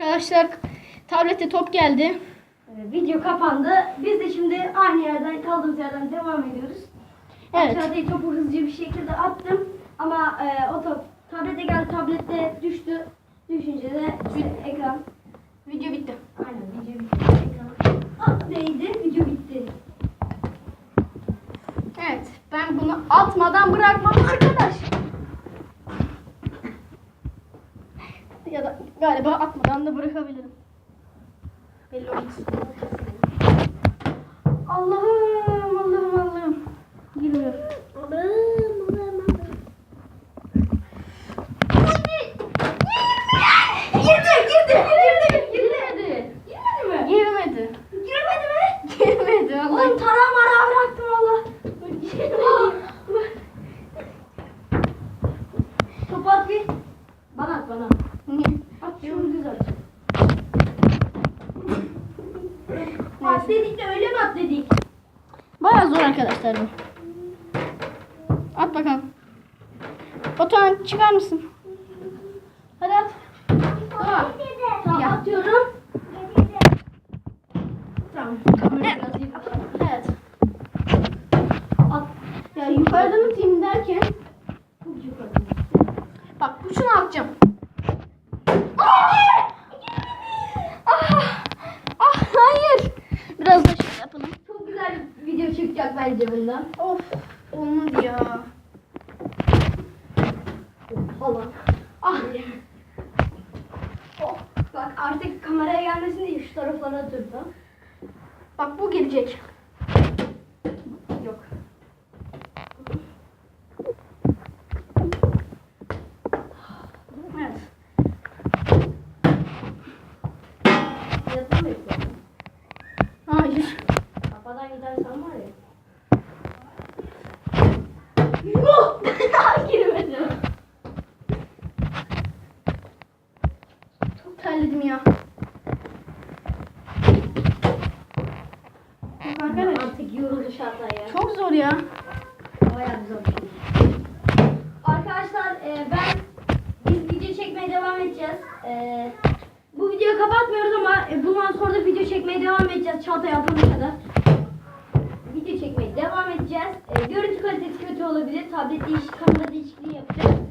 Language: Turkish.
Arkadaşlar tablete top geldi. Ee, Video kapandı. Biz de şimdi aynı yerden kaldığımız yerden devam ediyoruz. Evet. Aşağıdaki topu hızlıca bir şekilde attım. Ama e, o top tablete geldi. Tablette düştü. Düşünce de işte ekran. Video bitti. Aynen video bitti. Ekran. Ah, değdi. Video bitti. Evet. Ben bunu atmadan bırakmam arkadaş. Ya da galiba atmadan da bırakabilirim. Belli olmaz. Allah'ım Allah'ım Allah'ım. Valla. Topu at bir. Bana at bana. At dedik de öyle mi at dedik? Baya zor arkadaşlar bu. At bakalım. Batuhan çıkar mısın? Hadi at. Tamam. Tamam atıyorum. Tamam. Kamerayı biraz kapat. Evet. At. Ya yukarıdan atayım derken Çok yukarı. bak bu şunu atacağım. Ah! Ah hayır. Biraz da şöyle yapalım. Çok güzel çıkacak bence bundan. Of olmadı ya. Allah. Ah. Oh. Bak artık kameraya gelmesin diye şu taraflara atıyorum. Bak bu girecek. Yok. Evet. Hayır. Terledim ya. Bak Arkadaş Artık yoruldu şartlar ya. çok zor ya. Bayağı şey. Arkadaşlar e, ben biz video çekmeye devam edeceğiz. E, bu videoyu kapatmıyoruz ama e, bundan sonra da video çekmeye devam edeceğiz Çağatay yapana kadar. Video çekmeye devam edeceğiz. E, görüntü kalitesi kötü olabilir. Tablet değişik, kamera değişikliği yapacağız.